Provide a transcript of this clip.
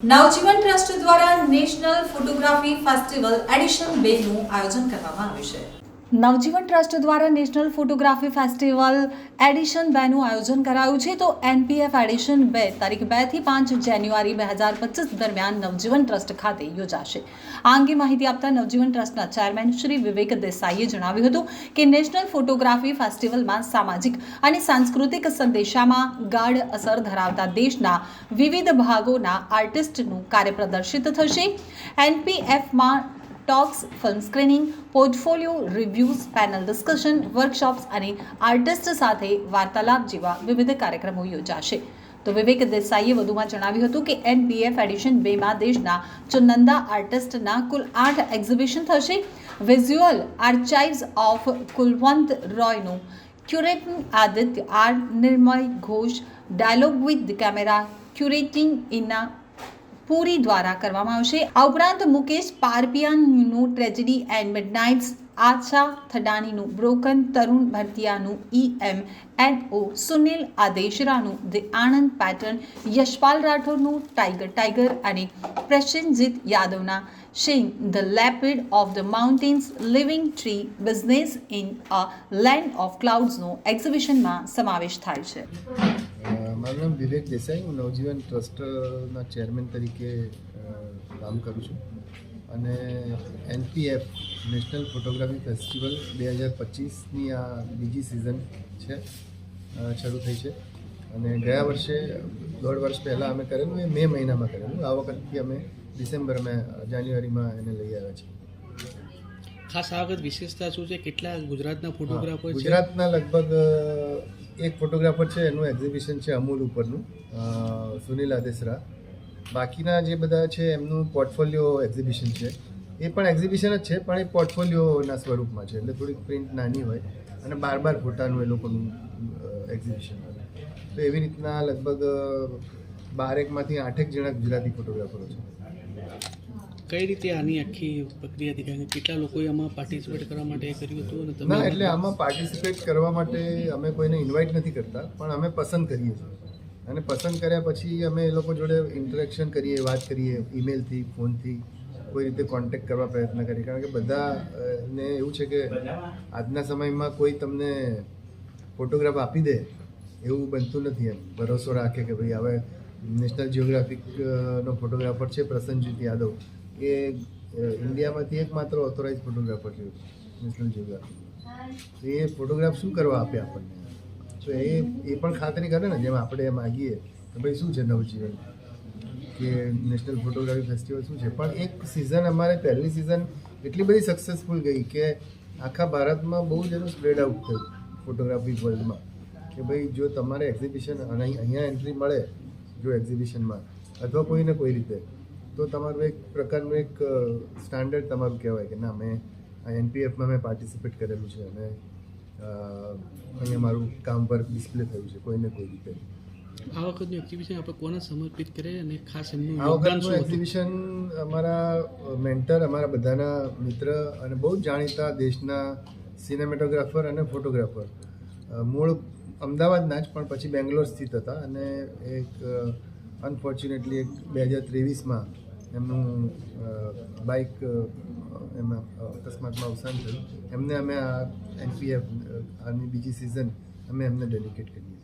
નવજીવન trust દ્વારા national photography festival edition બે નું આયોજન કરવામાં આવ્યું છે. નવજીવન ટ્રસ્ટ દ્વારા નેશનલ ફોટોગ્રાફી ફેસ્ટિવલ એડિશન બેનું આયોજન કરાયું છે. તો એનપીએફ એડિશન બે તારીખ બેથી પાંચ જાન્યુઆરી બે હજાર પચીસ દરમિયાન નવજીવન ટ્રસ્ટ ખાતે યોજાશે. આ અંગે માહિતી આપતા નવજીવન ટ્રસ્ટના ચેરમેન શ્રી વિવેક દેસાઈએ જણાવ્યું હતું કે નેશનલ ફોટોગ્રાફી ફેસ્ટિવલમાં સામાજિક અને સાંસ્કૃતિક સંદેશામાં ગાઢ અસર ધરાવતા દેશના વિવિધ ભાગોના આર્ટિસ્ટનું કાર્ય પ્રદર્શિત થશે. એનપીએફમાં talks film screening portfolio reviews panel discussion workshops અને આર્ટિસ્ટ સાથે વાર્તાલાપ જેવા વિવિધ કાર્યક્રમો યોજાશે. તો વિવેક દેસાઈએ વધુમાં જણાવ્યું હતું કે એનપીએફ એડિશન બેમાં દેશના ચુનંદા આર્ટિસ્ટના કુલ આઠ એક્ઝિબિશન થશે. વિઝ્યુઅલ આર્ચાઇવ્સ ઓફ કુલવંત રોયનું curating Aditya R નિર્મય Ghosh dialogue with camera curating Ina Puri દ્વારા કરવામાં આવશે. આ ઉપરાંત મુકેશ પારપિયાનું ટ્રેજેડી એન્ડ મિડનાઇટ્સ આછા થડાનીનું broken Tarun ભરતિયાનું E M N O Sunil આદેશરાનું the Anand pattern Yashpal રાઠોડનું ટાઈગર ટાઈગર અને Prasenjit યાદવના shaping the lapid of the mountains living tree business in a land of ક્લાઉડ્સનો એક્ઝિબિશનમાં સમાવેશ થાય છે. મારું નામ વિવેક દેસાઈ, હું નવજીવન ટ્રસ્ટના ચેરમેન તરીકે કામ કરું છું. અને એનપીએફ, નેશનલ ફોટોગ્રાફી ફેસ્ટિવલ બે હજાર પચીસની આ બીજી સિઝન છે શરૂ થઈ છે. અને ગયા વર્ષે, દોઢ વર્ષ પહેલાં અમે કરેલું, એ મે મહિનામાં કરેલું. આ વખતથી અમે ડિસેમ્બરમાં જાન્યુઆરીમાં એને લઈ આવ્યા છીએ. ખાસ આ વખત વિશેષતા શું છે? કેટલા ગુજરાતના ફોટોગ્રાફર છે? ગુજરાતના લગભગ એક ફોટોગ્રાફર છે એનું એક્ઝિબિશન છે અમૂલ ઉપરનું સુનિલ આદેસરા. બાકીના જે બધા છે એમનું પોર્ટફોલિયો એક્ઝિબિશન છે. એ પણ એક્ઝિબિશન જ છે પણ એ પોર્ટફોલિયોના સ્વરૂપમાં છે એટલે થોડીક પ્રિન્ટ નાની હોય અને બાર બાર ફોટાનું એ લોકોનું એક્ઝિબિશન હોય. તો એવી રીતના લગભગ બારેકમાંથી આઠેક જણા ગુજરાતી ફોટોગ્રાફરો છે. કઈ રીતે આની આખી પ્રક્રિયા દેખાય કેટલા લોકોએ આમાં પાર્ટિસિપેટ કરવા માટે કર્યું હતું અને ના, એટલે આમાં પાર્ટિસિપેટ કરવા માટે અમે કોઈને ઇન્વાઇટ નથી કરતા, પણ અમે પસંદ કરીએ છીએ. અને પસંદ કર્યા પછી અમે એ લોકો જોડે ઇન્ટરેક્શન કરીએ, વાત કરીએ ઈમેલથી ફોનથી કોઈ રીતે કોન્ટેક્ટ કરવા પ્રયત્ન કરીએ. કારણ કે બધા ને એવું છે કે આજના સમયમાં કોઈ તમને ફોટોગ્રાફ આપી દે, એવું બનતું નથી એમ. ભરોસો રાખે કે ભાઈ હવે નેશનલ જિયોગ્રાફિકનો ફોટોગ્રાફર છે પ્રસન્નજીત યાદવ. અ, ઇન્ડિયામાંથી એકમાત્ર ઓથોરાઇઝ ફોટોગ્રાફર છે નેશનલ જિયોગ્રાફી એ ફોટોગ્રાફ શું કરવા આપે આપણને? તો એ એ પણ ખાતરી કરે ને જેમ આપણે માગીએ કે ભાઈ શું છે નવજીવન? કે નેશનલ ફોટોગ્રાફી ફેસ્ટિવલ શું છે? પણ એક સિઝન અમારે પહેલી સિઝન એટલી બધી સક્સેસફુલ ગઈ કે આખા ભારતમાં બહુ જ એનું સ્પ્રેડ આઉટ થયું ફોટોગ્રાફી વર્લ્ડમાં કે ભાઈ જો તમારે એક્ઝિબિશન અહીંયા એન્ટ્રી મળે જો એક્ઝિબિશનમાં અથવા કોઈને કોઈ રીતે તો તમારું એક પ્રકારનું એક સ્ટાન્ડર્ડ તમારું કહેવાય કે ના મેં આ એનપીએફમાં મેં પાર્ટિસિપેટ કરેલું છે અને અહીંયા મારું કામ પર ડિસ્પ્લે થયું છે કોઈને કોઈ રીતે. આ વખતનું એક્ઝિબિશન આપણે કોને સમર્પિત કરે અને ખાસ એમનું આ વખતનું એક્ઝિબિશન અમારા મેન્ટર અમારા બધાના મિત્ર અને બહુ જ જાણીતા દેશના સિનેમેટોગ્રાફર અને ફોટોગ્રાફર મૂળ અમદાવાદના જ પણ પછી બેંગ્લોર સ્થિત હતા અને એક અનફોર્ચ્યુનેટલી એક બે હજાર ત્રેવીસમાં એમનું બાઇક એમાં અકસ્માતમાં અવસાન થયું. એમને અમે આ એનપીએફ આની બીજી સિઝન અમે એમને ડેડિકેટ કરીએ